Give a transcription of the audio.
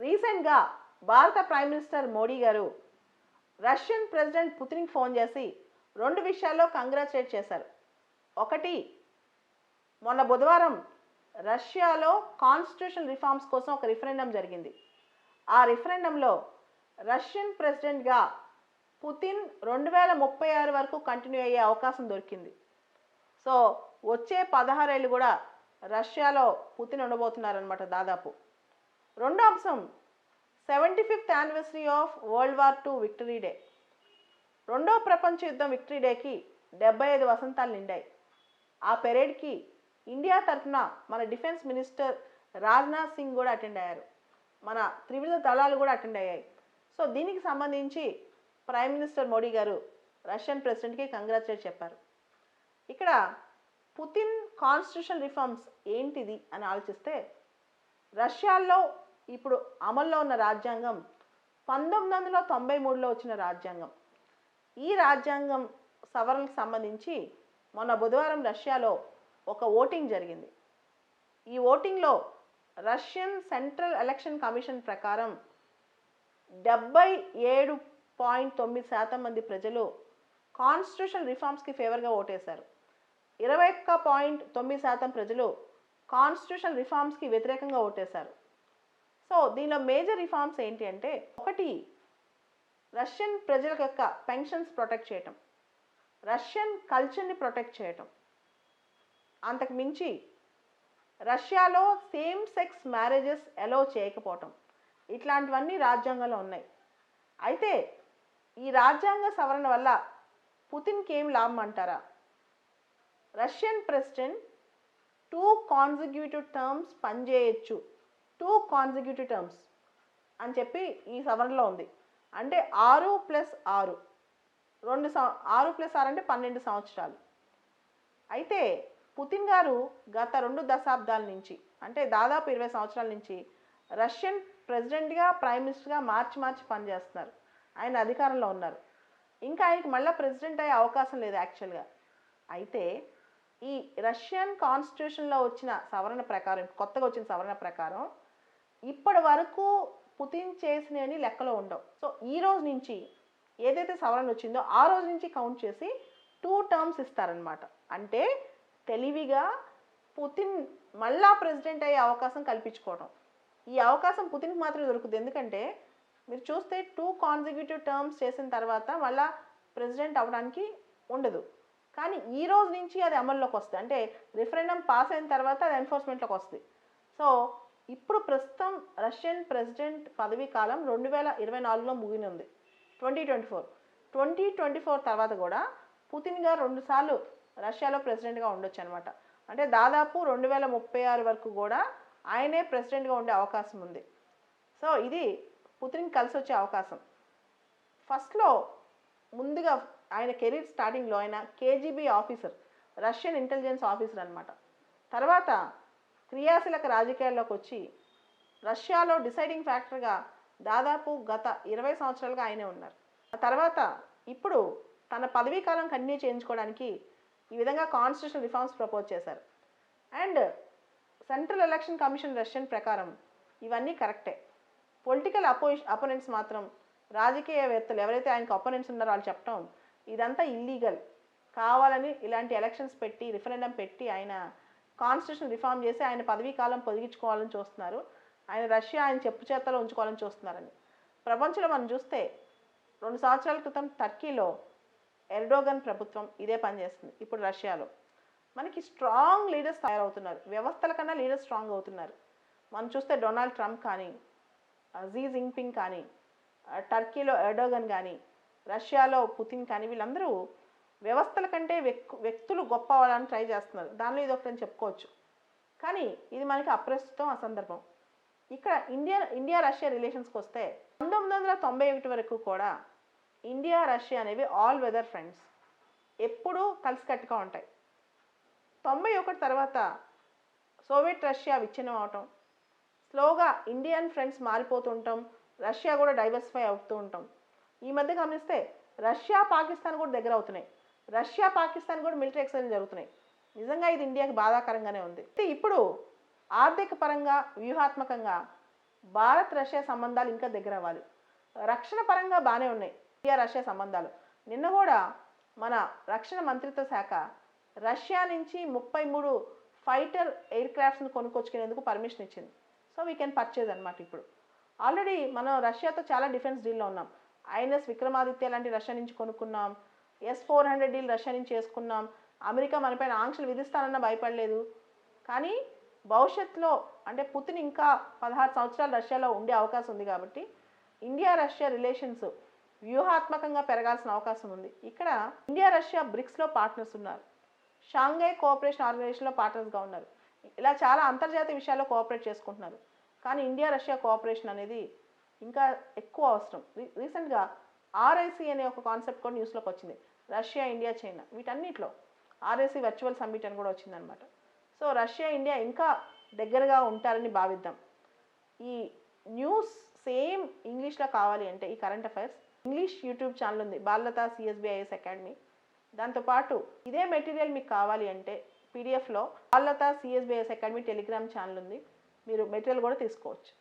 రీసెంట్గా భారత prime minister Modi గారు రష్యన్ ప్రెసిడెంట్ పుతిన్కి ఫోన్ చేసి రెండు విషయాల్లో కంగ్రాచులేట్ చేశారు. ఒకటి మొన్న బుధవారం రష్యాలో కాన్స్టిట్యూషన్ రిఫార్మ్స్ కోసం ఒక రిఫరెండం జరిగింది. ఆ రిఫరెండంలో రష్యన్ ప్రెసిడెంట్గా పుతిన్ రెండు వేల ముప్పై ఆరు వరకు కంటిన్యూ అయ్యే అవకాశం దొరికింది. సో వచ్చే పదహారేళ్ళు కూడా రష్యాలో పుతిన్ ఉండబోతున్నారనమాట దాదాపు. రెండో అంశం. Seventy fifth anniversary of world war two victory day రెండో ప్రపంచ యుద్ధం విక్టరీ డేకి డెబ్బై ఐదు వసంతాలు నిండాయి. ఆ పెరేడ్కి ఇండియా తరఫున మన డిఫెన్స్ మినిస్టర్ రాజ్నాథ్ సింగ్ కూడా అటెండ్ అయ్యారు. మన త్రివిధ దళాలు కూడా అటెండ్ అయ్యాయి. సో దీనికి సంబంధించి ప్రైమ్ మినిస్టర్ మోడీ గారు రష్యన్ ప్రెసిడెంట్కి కంగ్రాచులేట్ చెప్పారు. ఇక్కడ పుతిన్ కాన్స్టిట్యూషన్ రిఫార్మ్స్ ఏంటిది అని ఆలోచిస్తే రష్యాలో ఇప్పుడు అమల్లో ఉన్న రాజ్యాంగం పంతొమ్మిది వందల తొంభై మూడులో వచ్చిన రాజ్యాంగం. ఈ రాజ్యాంగం సవరణకు సంబంధించి మొన్న బుధవారం రష్యాలో ఒక ఓటింగ్ జరిగింది. ఈ ఓటింగ్లో రష్యన్ సెంట్రల్ ఎలక్షన్ కమిషన్ ప్రకారం డెబ్బై ఏడు పాయింట్ తొమ్మిది శాతం మంది ప్రజలు కాన్స్టిట్యూషన్ రిఫార్మ్స్కి ఫేవర్గా ఓటేశారు. ఇరవై ఒక్క పాయింట్ తొమ్మిది శాతం ప్రజలు కాన్స్టిట్యూషన్ రిఫార్మ్స్కి వ్యతిరేకంగా ఓటేశారు. సో దీనిలో మేజర్ రిఫార్మ్స్ ఏంటి అంటే ఒకటి రష్యన్ ప్రజల యొక్క పెన్షన్స్ ప్రొటెక్ట్ చేయటం రష్యన్ కల్చర్ని ప్రొటెక్ట్ చేయటం. అంతకు మించి రష్యాలో సేమ్ సెక్స్ మ్యారేజెస్ ఎలో చేయకపోవటం. ఇట్లాంటివన్నీ రాజ్యాంగంలో ఉన్నాయి. అయితే ఈ రాజ్యాంగ సవరణ వల్ల పుతిన్కి ఏం లాభం అంటారా? Russian president two consecutive terms పనిచేయచ్చు. Two consecutive terms అని చెప్పి ఈ సవరణలో ఉంది. అంటే ఆరు ప్లస్ ఆరు. రెండు సం ఆరు ప్లస్ ఆరు అంటే పన్నెండు సంవత్సరాలు. అయితే పుతిన్ గారు గత రెండు దశాబ్దాల నుంచి అంటే దాదాపు ఇరవై సంవత్సరాల నుంచి రష్యన్ ప్రెసిడెంట్గా ప్రైమ్ మినిస్టర్గా మార్చి మార్చి పనిచేస్తున్నారు. ఆయన అధికారంలో ఉన్నారు. ఇంకా ఆయనకి మళ్ళీ ప్రెసిడెంట్ అయ్యే అవకాశం లేదు యాక్చువల్గా. అయితే ఈ రష్యన్ కాన్స్టిట్యూషన్లో వచ్చిన సవరణ ప్రకారం కొత్తగా వచ్చిన సవరణ ప్రకారం ఇప్పటి వరకు పుతిన్ చేసినవి లెక్కలో ఉండవు. సో ఈ రోజు నుంచి ఏదైతే సవరణ వచ్చిందో ఆ రోజు నుంచి కౌంట్ చేసి టూ టర్మ్స్ ఇస్తారనమాట అంటే తెలివిగా పుతిన్ మళ్ళా ప్రెసిడెంట్ అయ్యే అవకాశం కల్పించుకోవడం ఈ అవకాశం పుతిన్కి మాత్రమే దొరుకుతుంది. ఎందుకంటే మీరు చూస్తే టూ కాన్సిక్యూటివ్ టర్మ్స్ చేసిన తర్వాత మళ్ళా ప్రెసిడెంట్ అవ్వడానికి ఉండదు. కానీ ఈ రోజు నుంచి అది అమల్లోకి వస్తుంది. అంటే రిఫరెండం పాస్ అయిన తర్వాత అది ఎన్ఫోర్స్మెంట్లోకి వస్తుంది. సో ఇప్పుడు ప్రస్తుతం రష్యన్ ప్రెసిడెంట్ పదవీ కాలం రెండు వేల ఇరవై నాలుగులో ముగినుంది. Twenty twenty four. Twenty twenty four తర్వాత కూడా పుతిన్ గారు రెండుసార్లు రష్యాలో ప్రెసిడెంట్గా ఉండొచ్చు అనమాట అంటే దాదాపు రెండు వేల ముప్పై ఆరు వరకు కూడా ఆయనే ప్రెసిడెంట్గా ఉండే అవకాశం ఉంది. సో ఇది పుతిన్ కలిసి వచ్చే అవకాశం. ఫస్ట్లో ముందుగా ఆయన కెరీర్ స్టార్టింగ్లో ఆయన KGB officer Russian intelligence officer అనమాట తర్వాత క్రియాశీలక రాజకీయాల్లోకి వచ్చి రష్యాలో డిసైడింగ్ ఫ్యాక్టర్గా దాదాపు గత ఇరవై సంవత్సరాలుగా ఆయనే ఉన్నారు. ఆ తర్వాత ఇప్పుడు తన పదవీ కాలం కంటిన్యూ చేయించుకోవడానికి ఈ విధంగా కాన్స్టిట్యూషన్ రిఫార్మ్స్ ప్రపోజ్ చేశారు. And central election commission Russian ప్రకారం ఇవన్నీ కరెక్టే. పొలిటికల్ అపోజి అపోనెంట్స్ మాత్రం రాజకీయవేత్తలు ఎవరైతే ఆయనకు అపోనెంట్స్ ఉన్నారో వాళ్ళు చెప్పడం ఇదంతా ఇల్లీగల్. కావాలని ఇలాంటి ఎలక్షన్స్ పెట్టి రిఫరెండం పెట్టి ఆయన కాన్స్టిట్యూషన్ రిఫార్మ్ చేసి ఆయన పదవీ కాలం పొదిగించుకోవాలని చూస్తున్నారు. ఆయన రష్యా ఆయన చెప్పు చేతలో ఉంచుకోవాలని చూస్తున్నారని ప్రపంచంలో మనం చూస్తే రెండు సంవత్సరాల క్రితం టర్కీలో ఎర్డోగన్ ప్రభుత్వం ఇదే పనిచేస్తుంది ఇప్పుడు రష్యాలో. మనకి స్ట్రాంగ్ లీడర్స్ తయారవుతున్నారు. వ్యవస్థల కన్నా లీడర్స్ స్ట్రాంగ్ అవుతున్నారు. మనం చూస్తే డొనాల్డ్ ట్రంప్ కానీ జీ జింగ్పింగ్ కానీ టర్కీలో ఎర్డోగన్ కానీ రష్యాలో పుతిన్ కానీ వీళ్ళందరూ వ్యవస్థల కంటే వ్యక్- వ్యక్తులు గొప్ప అవ్వాలని ట్రై చేస్తున్నారు. దానిలో ఇది ఒకటి చెప్పుకోవచ్చు. కానీ ఇది మనకి అప్రస్తుతం అసందర్భం. ఇక్కడ ఇండియా ఇండియా రష్యా రిలేషన్స్కి వస్తే పంతొమ్మిది వందల తొంభై ఒకటి వరకు కూడా ఇండియా రష్యా అనేవి ఆల్ వెదర్ ఫ్రెండ్స్. ఎప్పుడూ కలిసికట్టుగా ఉంటాయి. తొంభై ఒకటి తర్వాత సోవియట్ రష్యా విచ్ఛిన్నం అవటం స్లోగా ఇండియన్ ఫ్రెండ్స్ మారిపోతుంటాం రష్యా కూడా డైవర్సిఫై అవుతూ ఉంటాం. ఈ మధ్య గమనిస్తే రష్యా పాకిస్తాన్ కూడా దగ్గర అవుతున్నాయి. రష్యా పాకిస్తాన్ కూడా మిలిటరీ ఎక్స్చేంజ్ జరుగుతున్నాయి. నిజంగా ఇది ఇండియాకి బాధాకరంగానే ఉంది. అయితే ఇప్పుడు ఆర్థిక పరంగా వ్యూహాత్మకంగా భారత్ రష్యా సంబంధాలు ఇంకా దగ్గర అవ్వాలి రక్షణ పరంగా బాగానే ఉన్నాయి. ఇండియా రష్యా సంబంధాలు. నిన్న కూడా మన రక్షణ మంత్రిత్వ శాఖ రష్యా నుంచి ముప్పై మూడు ఫైటర్ ఎయిర్ క్రాఫ్ట్స్ని కొనుక్కొచ్చుకునేందుకు పర్మిషన్ ఇచ్చింది. సో వీ కెన్ పర్చేజ్ అనమాట ఇప్పుడు. ఆల్రెడీ మనం రష్యాతో చాలా డిఫెన్స్ డీల్లో ఉన్నాం. ఐఎన్ఎస్ విక్రమాదిత్య లాంటి రష్యా నుంచి కొనుక్కున్నాం. S four hundred deal Russia నుంచి చేసుకున్నాం. అమెరికా మనపైన ఆంక్షలు విధిస్తానన్న భయపడలేదు. కానీ భవిష్యత్తులో అంటే పుతిన్ ఇంకా పదహారు సంవత్సరాలు రష్యాలో ఉండే అవకాశం ఉంది కాబట్టి ఇండియా రష్యా రిలేషన్స్ వ్యూహాత్మకంగా పెరగాల్సిన అవకాశం ఉంది. ఇక్కడ ఇండియా రష్యా బ్రిక్స్లో పార్ట్నర్స్ ఉన్నారు. షాంఘై కోఆపరేషన్ ఆర్గనైజేషన్లో పార్ట్నర్స్గా ఉన్నారు. ఇలా చాలా అంతర్జాతీయ విషయాల్లో కోఆపరేట్ చేసుకుంటున్నారు. కానీ ఇండియా రష్యా కోఆపరేషన్ అనేది ఇంకా ఎక్కువ అవసరం. రీ- రీసెంట్గా ఆర్ఐసి అనే ఒక కాన్సెప్ట్ కూడా న్యూస్లోకి వచ్చింది. రష్యా ఇండియా చైనా వీటన్నిటిలో ఆర్ఐసి వర్చువల్ సమ్మిట్ అని కూడా వచ్చిందనమాట. సో రష్యా ఇండియా ఇంకా దగ్గరగా ఉంటారని భావిద్దాం. ఈ న్యూస్ సేమ్ ఇంగ్లీష్లో కావాలి అంటే ఈ current affairs. English YouTube channel ఉంది బాలత సిఎస్బిఐఎస్ అకాడమీ. దాంతోపాటు ఇదే మెటీరియల్ మీకు కావాలి అంటే పీడిఎఫ్లో Balatha CSB IAS academy Telegram channel ఉంది. మీరు మెటీరియల్ కూడా తీసుకోవచ్చు.